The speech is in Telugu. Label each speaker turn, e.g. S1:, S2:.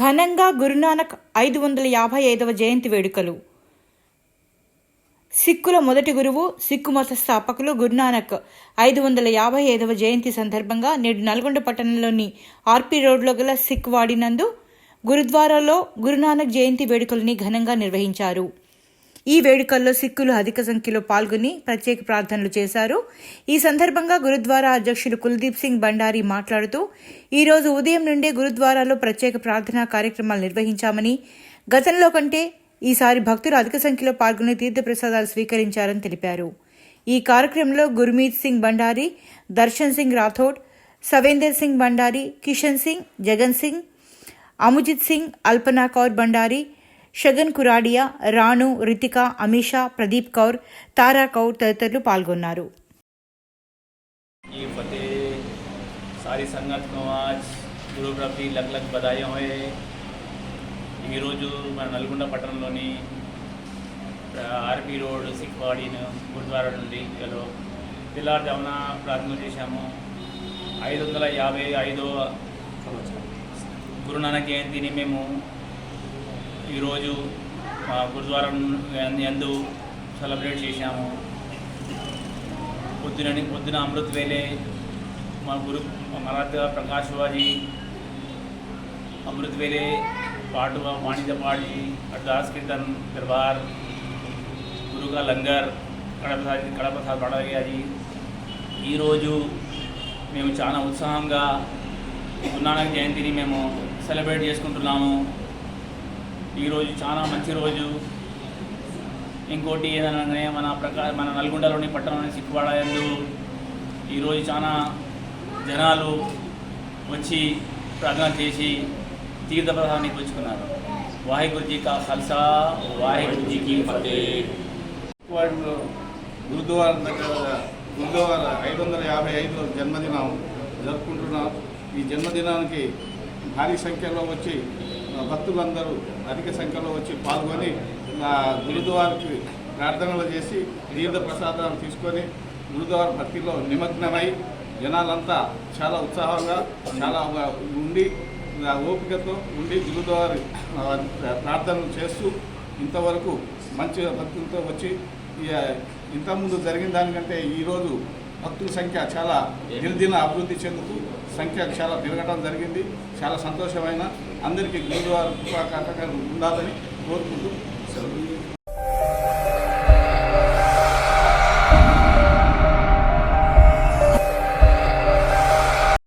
S1: ఘనంగా గురునానక్ ఐదు వందల యాభై ఐదవ జయంతి వేడుకలు. సిక్కుల మొదటి గురువు సిక్కు మత స్థాపకులు గురునానక్ ఐదు వందల యాభై ఐదవ జయంతి సందర్భంగా నేడు నల్గొండ పట్టణంలోని ఆర్పీ రోడ్లో గల సిక్ వాడినందు గురుద్వారాలో గురునానక్ జయంతి వేడుకల్ని ఘనంగా నిర్వహించారు. ఈ వేడుకల్లో సిక్కులు అధిక సంఖ్యలో పాల్గొని ప్రత్యేక ప్రార్థనలు చేశారు. ఈ సందర్భంగా గురుద్వారా అధ్యక్షులు కుల్దీప్ సింగ్ బండారి మాట్లాడుతూ ఈరోజు ఉదయం నుండే గురుద్వారాలో ప్రత్యేక ప్రార్థనా కార్యక్రమాలు నిర్వహించామని గతంలో కంటే ఈసారి భక్తులు అధిక సంఖ్యలో పాల్గొని తీర్థప్రసాదాలు స్వీకరించారని తెలిపారు. ఈ కార్యక్రమంలో గుర్మీత్ సింగ్ బండారి దర్శన్ సింగ్ రాథోడ్ సవేందర్ సింగ్ బండారి కిషన్ సింగ్ జగన్ సింగ్ అముజిత్ సింగ్ అల్పనా కౌర్ బండారి షగన్ కురాడియా రాణు రితిక అమిషా ప్రదీప్ కౌర్ తారా కౌర్ తదితరులు పాల్గొన్నారు.
S2: సారీ సంగత్ కుమాజ్ గురుప్రభి లక్ ఈరోజు మన నల్గొండ పట్టణంలోని ఆర్పి రోడ్ సిక్వాడీను గురుద్వారా నుండి ఇలాలో తెల్లారుజామున ప్రార్థన చేశాము. ఐదు వందల యాభై ఐదో గురునానక్ జయంతిని మేము ఈరోజు మా గురుద్వారా యందు సెలబ్రేట్ చేశాము. పొద్దున పొద్దున అమృత్ వేలే మా గురు మరాఠా ప్రకాష్ బాజీ అమృత్ వేలే పాటు వాణిజ్య పాడి అర్దాస్ కీర్తన్ దర్బార్ గురుగా లంగర్ కడపసారి కడపసారి పడగది ఈరోజు మేము చాలా ఉత్సాహంగా గురునానక్ జయంతిని మేము సెలబ్రేట్ చేసుకుంటున్నాము. ఈరోజు చాలా మంచి రోజు. ఇంకోటి ఏదనగానే మన ప్రకా మన నల్గొండలోని పట్టణంలోని సిక్కువాడ యందు ఈరోజు చాలా జనాలు వచ్చి ప్రార్థన చేసి తీర్థప్రసాదాన్ని పుచ్చుకున్నారు వాహిగురుజీ కా ఖల్సా వాహిగురుజీకి ఫతేహ్.
S3: వాటిలో గురుద్వార దగ్గర గురుద్వార ఐదు వందల యాభై ఐదు జన్మదినం జరుపుకుంటున్నాం. ఈ జన్మదినానికి భారీ సంఖ్యలో వచ్చి భక్తులందరూ అధిక సంఖ్యలో వచ్చి పాల్గొని గురుద్వారికి ప్రార్థనలు చేసి తీర్థ ప్రసాదాలు తీసుకొని గురుద్వార భక్తిలో నిమగ్నమై జనాలంతా చాలా ఉత్సాహంగా చాలా ఉండి ఓపికతో ఉండి గురుద్వారి ప్రార్థనలు చేస్తూ ఇంతవరకు మంచి భక్తులతో వచ్చి ఇంతకుముందు జరిగిన దానికంటే ఈరోజు భక్తుల సంఖ్య చాలా దినదిన అభివృద్ధి చెందుతూ సంఖ్య చాలా పెరగడం జరిగింది. చాలా సంతోషమైన అందరికీ గురువారు కృపా ఉండాలని కోరుకుంటూ